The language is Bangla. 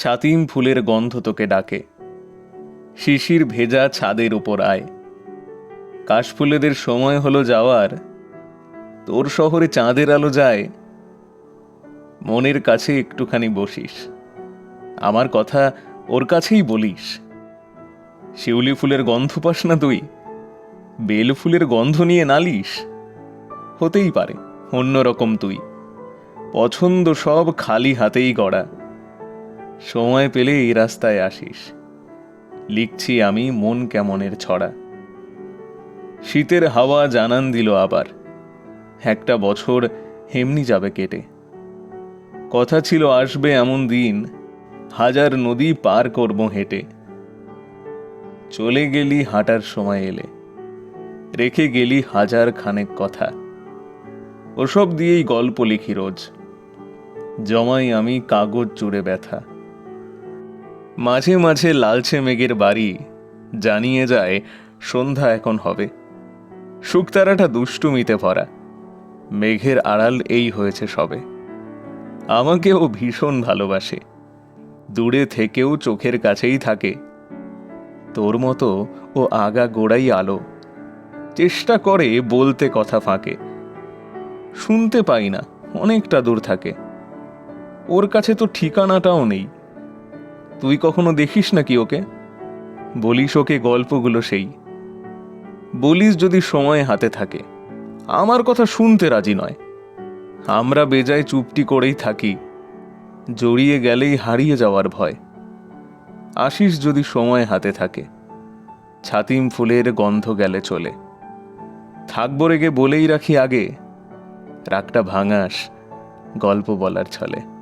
ছাতিম ফুলের গন্ধ তোকে ডাকে। শিশির ভেজা ছাদের উপর আয়। কাশফুলেদের সময় হলো যাওয়ার। তোর শহরে চাঁদের আলো যায়। মনের কাছে একটুখানি বসিস। আমার কথা ওর কাছেই বলিস। শিউলি ফুলের গন্ধ পাস না তুই। বেল ফুলের গন্ধ নিয়ে নালিস হতেই পারে, অন্যরকম তুই। পছন্দ সব খালি হাতেই গড়া। সময় পেলে এই রাস্তায় আসিস। লিখছি আমি মন কেমনের ছড়া। শীতের হাওয়া জানান দিল আবার। একটা বছর হেমনি যাবে কেটে। কথা ছিল আসবে এমন দিন, হাজার নদী পার করব হেঁটে। চলে গেলি হাঁটার সময় এলে। রেখে গেলি হাজার খানেক কথা। ওসব দিয়েই গল্প লিখি রোজ। জমাই আমি কাগজ জুড়ে ব্যথা। মাঝে মাঝে লালচে মেঘের বাড়ি জানিয়ে যায় সন্ধ্যা এখন হবে। শুকতারাটা দুষ্টুমিতে ভরা। মেঘের আড়াল এই হয়েছে সবে। আমাকে ও ভীষণ ভালোবাসে। দূরে থেকেও চোখের কাছেই থাকে। তোর মতো ও আগা গোড়াই আলো। চেষ্টা করে বলতে কথা ফাঁকে। শুনতে পাই না, অনেকটা দূর থাকে। ওর কাছে তো ঠিকানাটাও নেই। তুই কখনো দেখিস নাকি ওকে? বলিস ওকে গল্পগুলো সেই। বলিস যদি সময় হাতে থাকে। আমার কথা শুনতে রাজি নয়। আমরা বেজায় চুপটি করেই থাকি। জড়িয়ে গেলেই হারিয়ে যাওয়ার ভয়। আসিস যদি সময় হাতে থাকে। ছাতিম ফুলের গন্ধ গেলে চলে। থাকব রেগে বলেই রাখি আগে। রাগটা ভাঙাস, গল্প বলার ছলে।